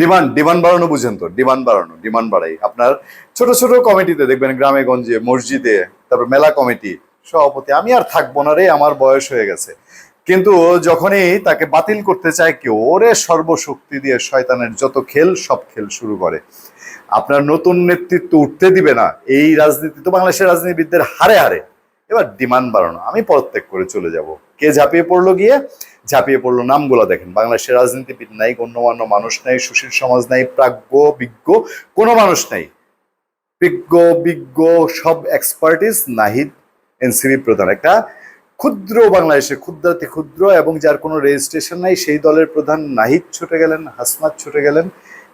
Demand demand বাড়ানো বুঝেন তো, ডিমান্ড বাড়ানো, ডিমান্ড বাড়াই। আপনার ছোট ছোট কমিটিতে দেখবেন গ্রামে, গঞ্জে, মসজিদে, তারপর মেলা কমিটি, সভাপতি, আমি আর থাকব না রে, আমার বয়স হয়ে গেছে। কিন্তু যখনই তাকে বাতিল করতে চায় কেউ ওরে সর্বশক্তি দিয়ে শয়তানের যত খেল, সব খেল শুরু করে। আপনার নতুন নেতৃত্ব উঠতে দিবে না, এই রাজনীতি তো বাংলাদেশের রাজনীতিবিদদের হারে হারে। এবার ডিমান্ড বাড়ানো, আমি পদত্যাগ করে চলে যাব। কে ঝাঁপিয়ে পড়ল গিয়ে? ঝাঁপিয়ে পড়ল নামগুলো দেখেন। বাংলাদেশের রাজনীতিবিদ নাই, গণ্যমান্য মানুষ নাই, সুশীল সমাজ নাই, প্রাজ্ঞ, বিজ্ঞ, কোনো মানুষ নাই। বিজ্ঞ বিজ্ঞ, সব এক্সপার্টিস নাহিদ এনসিবি প্রধান। একটা ক্ষুদ্র বাংলাদেশে ক্ষুদ্রাতি ক্ষুদ্র এবং যার কোনো রেজিস্ট্রেশন নাই, সেই দলের প্রধান নাহিদ ছুটে গেলেন, হাসনাত ছুটে গেলেন,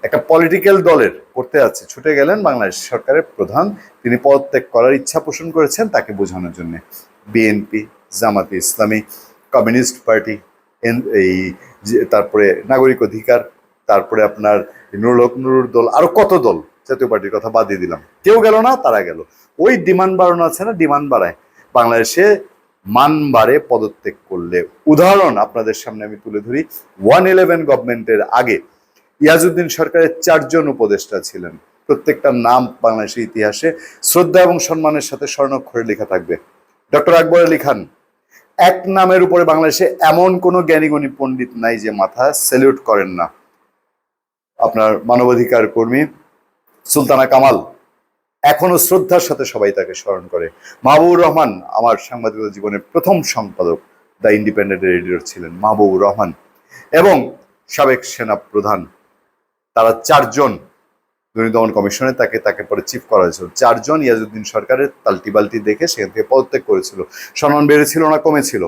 একটা পলিটিক্যাল দলের করতে আছে ছুটে গেলেন বাংলাদেশ সরকারের প্রধান। তিনি পদত্যাগ করার ইচ্ছা পোষণ করেছেন তাকে বোঝানোর জন্য। বিএনপি, জামাতে ইসলামী, কমিউনিস্ট পার্টি এই তারপরে নাগরিক অধিকার, তারপরে আপনার নুরুল নুরুর দল, আরও কত দল জাতীয় পার্টির কথা বাদ দিয়ে দিলাম। কেউ গেল না, তারা গেল। ওই ডিমান্ড বাড়ানো আছে না, ডিমান্ড বাড়ায়। বাংলাদেশে মান বাড়ে পদত্যাগ করলে। উদাহরণ আপনাদের সামনে আমি তুলে ধরি, ওয়ান ইলেভেন গভর্নমেন্টের আগে ইয়াজউদ্দিন সরকারের চারজন উপদেষ্টা ছিলেন। প্রত্যেকটা নাম বাংলাদেশের ইতিহাসে শ্রদ্ধা এবং সম্মানের সাথে স্বর্ণাক্ষরে লেখা থাকবে। ডক্টর আকবর আলী খান এক নামের উপরে বাংলাদেশে এমন কোনো জ্ঞানীগুণী পণ্ডিত নাই যে মাথা স্যালিউট করেন না। আপনার মানবাধিকার কর্মী সুলতানা কামাল এখনও শ্রদ্ধার সাথে সবাই তাকে স্মরণ করে। মাহবুবুর রহমান আমার সাংবাদিকতা জীবনের প্রথম সম্পাদক, দ্য ইন্ডিপেন্ডেন্ট রেডিওর ছিলেন মাহবুবুর রহমান এবং সাবেক সেনা প্রধান তারা চারজন দুর্নীতি দমন কমিশনে তাকে তাকে পরে চিফ করা হয়েছিল। চারজন ইয়াজউদ্দিন সরকারের তালটি বালটি দেখে সেখান থেকে পদত্যাগ করেছিল। সম্মান বেড়েছিল না কমেছিল?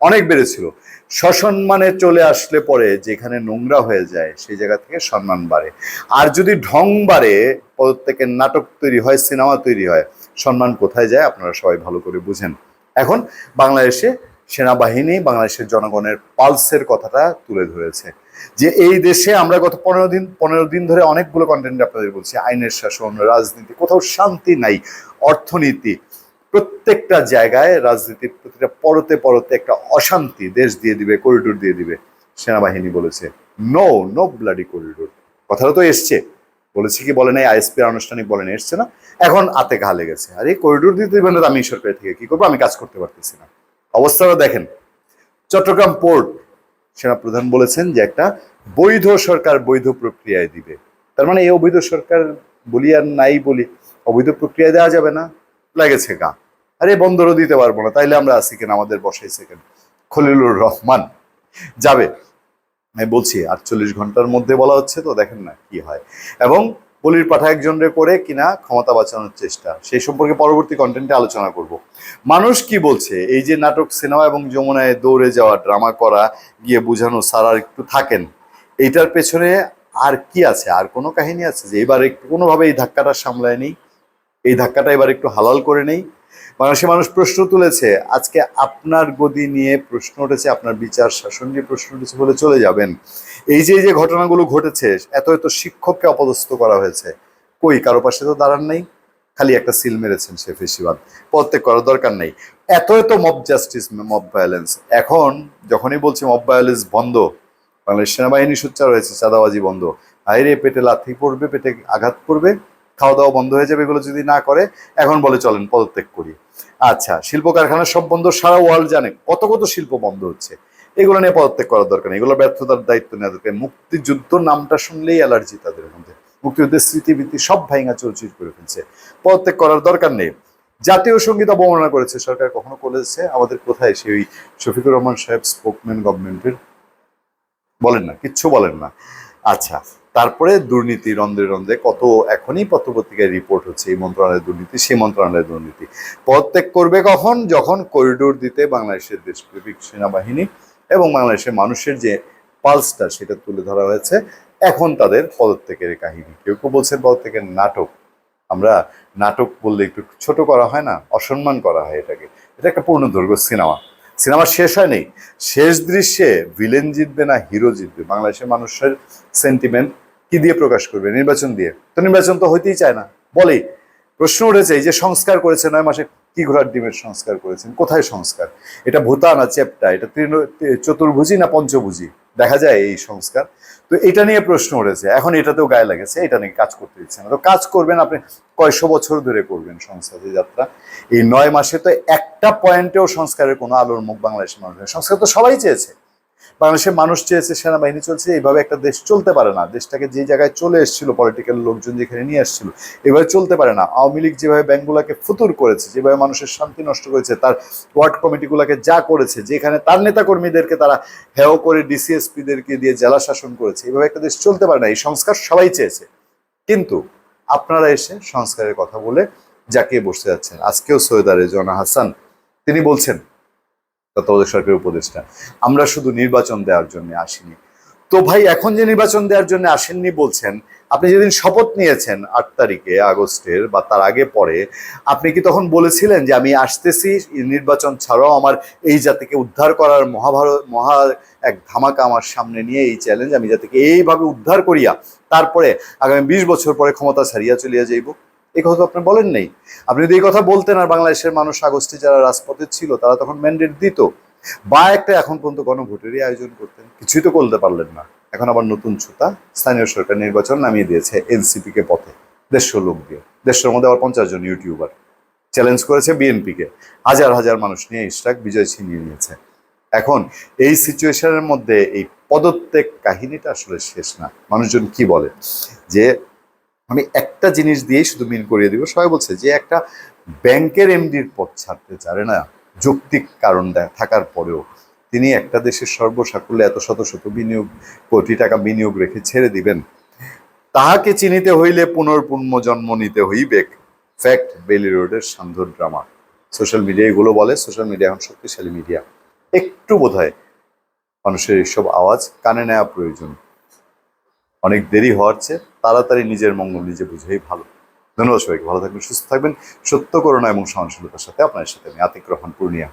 অনেক বেড়েছিল। সসম্মানে চলে আসলে পরে যেখানে নোংরা হয়ে যায়, সেই জায়গা থেকে সম্মান বাড়ে। আর যদি ঢং বাড়ে, পদত্যাগের নাটক তৈরি হয়, সিনেমা তৈরি হয়, সম্মান কোথায় যায় আপনারা সবাই ভালো করে বুঝেন। এখন বাংলাদেশে সেনাবাহিনী বাংলাদেশের জনগণের পালসের কথাটা তুলে ধরেছে। যে এই দেশে আমরা গত পনেরো দিন পনেরো দিন ধরে অনেকগুলো কন্টেন্ট আপনাদের বলছি। আইনের শাসন, রাজনীতি, কোথাও শান্তি নাই। অর্থনীতি, প্রত্যেকটা জায়গায় রাজনীতির প্রতিটা পরতে পরতে একটা অশান্তি দেশ দিয়ে দিবে করিডোর দিয়ে দিবে, সেনাবাহিনী বলেছে। নো নো ব্লাডি করিডোর কথাটা তো এসছে। বলেছে কি, বলে নাই, আইএসপি আনুষ্ঠানিক বলেন, এসছে না। এখন আতে ঘা লেগেছে। আরে করিডোর দিতে দিবেন আমি সরকার থেকে। কি করব? আমি কাজ করতে পারতেছি না। অবস্থাটা দেখেন। চট্টগ্রাম পোর্ট, সেনাপ্রধান বলেছেন যে একটা বৈধ সরকার বৈধ প্রক্রিয়ায় দিবে। তার মানে এই অবৈধ সরকার বলি আর নাই বলি, অবৈধ প্রক্রিয়ায় দেওয়া যাবে না, লাগেছে গা। আরে বন্দরও দিতে পারব না, তাইলে আমরা আছি কেন? আমাদের বসাইছে কেন? খলিলুর রহমান যাবে। আমি বলছি, আটচল্লিশ ঘণ্টার মধ্যে বলা হচ্ছে তো দেখেন না কি হয়। এবং বলির পাঠা একজনরে করে কিনা ক্ষমতা বাঁচানোর চেষ্টা। সেই সম্পর্কে পরবর্তী কন্টেন্টে আলোচনা করব। মানুষ কি বলছে? এই যে নাটক, সিনেমা এবং যমুনায় দৌড়ে যাওয়া ড্রামা করা, গিয়ে বোঝানো সারার একটু থাকেন এইটার পেছনে আর কি আছে? আর কোনো কাহিনী আছে যে এবার একটু কোনোভাবে এই ধাক্কাটা সামলায় নেই? এই ধাক্কাটা এবার একটু হালাল করে নেই? বাংলাদেশের মানুষ প্রশ্ন তুলেছে, আজকে আপনার গদি নিয়ে প্রশ্ন উঠেছে, আপনার বিচার শাসন নিয়ে প্রশ্ন উঠেছে বলে চলে যাবেন। এই যে যে ঘটনাগুলো ঘটেছে, এত এত শিক্ষককে অপদস্থ করা হয়েছে, কই? কারও পাশে তো দাঁড়ান নাই। খালি একটা সিল মেরেছেন সে ফেসিবাদ প্রত্যেক করার দরকার নেই। এত এত মব জাস্টিস মব ভায়োলেন্স এখন যখনই বলছি মব ভায়োলেন্স বন্ধ, বাংলাদেশ সেনাবাহিনী সোচ্চার হয়েছে, চাঁদাবাজি বন্ধ। আইরে পেটে লাথি পড়বে, পেটে আঘাত করবে খাওয়া দাওয়া বন্ধ হয়ে যাবে এগুলো যদি না করে, এখন বলে চলেন পদত্যাগ করি। আচ্ছা শিল্প কারখানা সব বন্ধ, সারা ওয়ার্ল্ড জানে কত কত শিল্প বন্ধ হচ্ছে। এগুলো নিয়ে পদত্যাগ করার দরকার নেই, এগুলো ব্যর্থতার দায়িত্ব নেওয়া দরকার মুক্তিযুদ্ধ নামটা শুনলেই অ্যালার্জি তাদের মধ্যে। মুক্তিযুদ্ধের স্মৃতিবৃত্তি সব ভাইঙা চলচির করে ফেলছে। পদত্যাগ করার দরকার নেই। জাতীয় সংগীত অবমাননা করেছে সরকার, কখনো করেছে? আমাদের কোথায় সেই শফিকুর রহমান সাহেব স্পোকম্যান গভর্নমেন্টের বলেন না, কিচ্ছু বলেন না। আচ্ছা তারপরে দুর্নীতি রন্ধ্রে রন্ধ্রে কত এখনই পত্রপত্রিকায় রিপোর্ট হচ্ছে এই মন্ত্রণালয়ের দুর্নীতি, সেই মন্ত্রণালয়ের দুর্নীতি। পদত্যাগ করবে কখন? যখন করিডোর দিতে বাংলাদেশের দেশপ্রেমিক সেনাবাহিনী এবং বাংলাদেশের মানুষের যে পালসটা সেটা তুলে ধরা হয়েছে। এখন তাদের পদত্যাগের কাহিনী। কেউ কেউ বলছেন পদত্যাগের নাটক। আমরা নাটক বললে একটু ছোট করা হয় না? অসম্মান করা হয় এটাকে। এটা একটা পূর্ণদৈর্ঘ্য সিনেমা। সিনেমা শেষ হয়নি। শেষ দৃশ্যে ভিলেন জিতবে না হিরো জিতবে। বাংলাদেশের মানুষের সেন্টিমেন্ট কি দিয়ে প্রকাশ করবে? নির্বাচন দিয়ে। তো নির্বাচন তো হইতেই চায় না। বলেই। প্রশ্ন উঠেছে, এই যে সংস্কার করেছে নয় মাসে কি ঘোড়ার ডিমের সংস্কার করেছেন? কোথায় সংস্কার? এটা ভূতা না চেপটা এটা তৃণ চতুর্ভুজি না পঞ্চভুজি? দেখা যায় এই সংস্কার। তো এটা নিয়ে প্রশ্ন উঠেছে। এখন এটাতেও গায়ে লাগেছে, এটা নিয়ে কাজ করতে দিচ্ছে না। তো কাজ করবেন আপনি, কয়শো বছর ধরে করবেন সংস্কারের যাত্রা। এই নয় মাসে তো একটা পয়েন্টেও সংস্কারের কোনো আলোর মুখ বাংলাদেশের মানুষ নেই। সংস্কার তো সবাই চেয়েছে। বাংলাদেশের মানুষ চেয়েছে, সেনাবাহিনী চলছে, এইভাবে একটা দেশ চলতে পারে না। দেশটাকে যে জায়গায় চলে এসেছিল পলিটিক্যাল লোকজন যেখানে নিয়ে আসছিল এভাবে চলতে পারে না। আওয়ামী লীগ যেভাবে ব্যাংকগুলোকে ফুতুর করেছে, যেভাবে মানুষের শান্তি নষ্ট করেছে, তার ওয়ার্ড কমিটিগুলোকে যা করেছে, যেখানে তার নেতাকর্মীদেরকে তারা হেয় করে ডিসিএসপিদেরকে দিয়ে জেলা শাসন করেছে, এভাবে একটা দেশ চলতে পারে না। এই সংস্কার সবাই চেয়েছে। কিন্তু আপনারা এসে সংস্কারের কথা বলে যাকে বসতে যাচ্ছেন। আজকেও সৈয়দ রেজওয়ানা হাসান, তিনি বলছেন তত্ত্বাবধায়ক সরকারের উপদেষ্টা। আমরা শুধু নির্বাচন দেওয়ার জন্য আসিনি। তো ভাই, এখন যে নির্বাচন দেওয়ার জন্য আসেননি বলছেন, আপনি যেদিন শপথ নিয়েছেন আট তারিখে আগস্টের বা তার আগে পরে, আপনি কি তখন বলেছিলেন যে আমি আসতেছি নির্বাচন ছাড়াও আমার এই জাতিকে উদ্ধার করার মহাভারত, মহা এক ধামাকা আমার সামনে নিয়ে এই চ্যালেঞ্জ আমি জাতিকে এইভাবে উদ্ধার করিয়া, তারপরে আগামী বিশ বছর পরে ক্ষমতা ছাড়িয়া চলিয়া যাইব? এই কথা তো আপনি বলেন নেই। আপনি যদি এই কথা বলতেন আর বাংলাদেশের মানুষ আগস্টে যারা রাজপথে ছিল, তারা তখন ম্যান্ডেট দিত। বা একটা এখন পর্যন্ত গণভোটেরই আয়োজন করতেন। কিছুই তো করতে পারলেন না। এখন আবার নতুন ছুতা, স্থানীয় সরকার নির্বাচন নামিয়ে দিয়েছে এনসিপি কে পথে। দেড়শো লোক দিয়ে। দেড়শোর মধ্যে আবার পঞ্চাশ জন ইউটিউবার। চ্যালেঞ্জ করেছে বিএনপিকে। হাজার হাজার মানুষ নিয়ে ইস্টাক বিজয় ছিনিয়ে নিয়েছে। এখন এই সিচুয়েশনের মধ্যে এই পদত্যাগ কাহিনীটা আসলে শেষ না। মানুষজন কি বলে? যে আমি একটা জিনিস দিয়েই শুধু মিল করিয়ে দিব। সবাই বলছে যে একটা ব্যাংকের এমডির পথ ছাড়তে চারে না, যৌক্তিক কারণ থাকার পরেও। তিনি একটা দেশের সর্বসাকুল্যে এত শত শত বিনিয়োগ, কোটি টাকা বিনিয়োগ রেখে ছেড়ে দিবেন। তাহাকে চিনিতে হইলে পুনর্পুণ্য জন্ম নিতে হইবে। ফ্যাক্ট বেলি রোডের সান্ধ্য ড্রামা। সোশ্যাল মিডিয়া এগুলো বলে, সোশ্যাল মিডিয়া এখন শক্তিশালী মিডিয়া। একটু বোধ হয় মানুষের এইসব আওয়াজ কানে নেওয়া প্রয়োজন। অনেক দেরি হওয়ার চেয়ে তাড়াতাড়ি নিজের মঙ্গল নিজে বুঝেই ভালো। ধন্যবাদ সবাইকে, ভালো থাকবেন, সুস্থ থাকবেন। সত্য করোনা এবং সহনশীলতার সাথে আপনার সাথে আমি আতিক রহমান, পূর্ণিয়া।